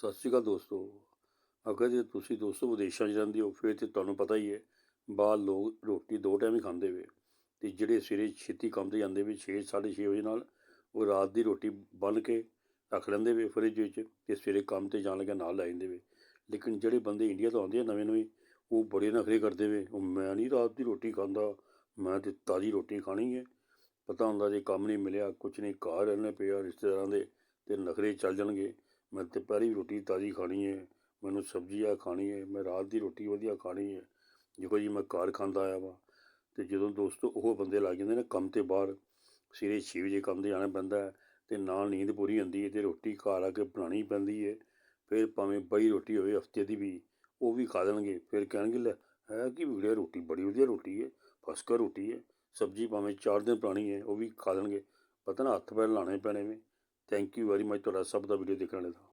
ਸਤਿ ਸ਼੍ਰੀ ਅਕਾਲ ਦੋਸਤੋ। ਅਗਰ ਜੇ ਤੁਸੀਂ ਦੋਸਤੋ ਵਿਦੇਸ਼ਾਂ 'ਚ ਰਹਿੰਦੇ ਹੋ, ਫਿਰ ਤੇ ਤੁਹਾਨੂੰ ਪਤਾ ਹੀ ਹੈ, ਬਾਹਰ ਲੋਕ ਰੋਟੀ ਦੋ ਟਾਈਮ ਹੀ ਖਾਂਦੇ ਵੇ ਤੇ ਜਿਹੜੇ ਸਵੇਰੇ ਛੇਤੀ ਕੰਮ ਤੇ ਜਾਂਦੇ ਵੀ 6 ਛੇ ਵਜੇ ਨਾਲ, ਉਹ ਰਾਤ ਦੀ ਰੋਟੀ ਬੰਨ ਕੇ ਰੱਖ ਲੈਂਦੇ ਵੇ ਫਰਿੱਜ ਵਿੱਚ ਤੇ ਸਵੇਰੇ ਕੰਮ ਤੇ ਜਾਣ ਲੱਗਿਆ ਨਾਲ ਲੈ ਜਾਂਦੇ ਵੇ। ਲੇਕਿਨ ਜਿਹੜੇ ਬੰਦੇ ਇੰਡੀਆ ਤੋਂ ਆਉਂਦੇ ਆ ਨਵੇਂ ਨਵੇਂ, ਉਹ ਬੜੇ ਨਖਰੇ ਕਰਦੇ ਵੇ। ਉਹ ਮੈਂ ਨਹੀਂ ਰਾਤ ਦੀ ਰੋਟੀ ਖਾਂਦਾ, ਮੈਂ ਤੇ ਤਾਜ਼ੀ ਰੋਟੀ ਖਾਣੀ ਹੈ। ਪਤਾ ਹੁੰਦਾ ਜੇ ਕੰਮ ਨਹੀਂ ਮਿਲਿਆ, ਕੁਛ ਨਹੀਂ, ਘਰ ਰਹਿਣੇ ਪਿਆ, ਰਿਸ਼ਤੇਦਾਰਾਂ ਦੇ ਤੇ ਨਖਰੇ ਚੱਲ ਜਾਣਗੇ। ਮੈਂ ਦੁਪਹਿਰੀ ਰੋਟੀ ਤਾਜ਼ੀ ਖਾਣੀ ਹੈ ਮੈਨੂੰ ਸਬਜ਼ੀ ਆ ਖਾਣੀ ਹੈ ਮੈਂ ਰਾਤ ਦੀ ਰੋਟੀ ਵਧੀਆ ਖਾਣੀ ਹੈ ਦੇਖੋ ਜੀ, ਮੈਂ ਘਰ ਖਾਂਦਾ ਆਇਆ ਵਾ ਤੇ ਜਦੋਂ ਦੋਸਤੋ ਉਹ ਬੰਦੇ ਲੱਗ ਜਾਂਦੇ ਨੇ ਕੰਮ ਤੇ ਬਾਹਰ, ਸਵੇਰੇ ਛੇ ਵਜੇ ਕੰਮ ਤੇ ਜਾਣਾ ਪੈਂਦਾ ਹੈ ਤੇ ਨਾਲ ਨੀਂਦ ਪੂਰੀ ਹੁੰਦੀ ਹੈ ਤੇ ਰੋਟੀ ਘਰ ਆ ਕੇ ਬਣਾਉਣੀ ਪੈਂਦੀ ਹੈ ਫਿਰ ਭਾਵੇਂ ਬਈ ਰੋਟੀ ਹੋਵੇ ਹਫ਼ਤੇ ਦੀ ਵੀ, ਉਹ ਵੀ ਖਾ ਦੇਣਗੇ ਫਿਰ ਕਹਿਣਗੇ, ਲੈ ਹੈ ਕਿ ਵਿਗੜਿਆ ਰੋਟੀ, ਬੜੀ ਵਧੀਆ ਰੋਟੀ ਹੈ ਫਸਕਾ ਰੋਟੀ ਹੈ ਸਬਜ਼ੀ ਭਾਵੇਂ ਚਾਰ ਦਿਨ ਪੁਰਾਣੀ ਹੈ ਉਹ ਵੀ ਖਾ ਦੇਣਗੇ ਪਤਾ ਨਾ ਹੱਥ ਪੈਰ ਲਾਣੇ ਪੈਣੇ ਨੇ। ਥੈਂਕ ਯੂ ਵੈਰੀ ਮਚ ਤੁਹਾਡਾ ਸਭ ਦਾ ਵੀਡੀਓ ਦੇਖਣ ਲਈ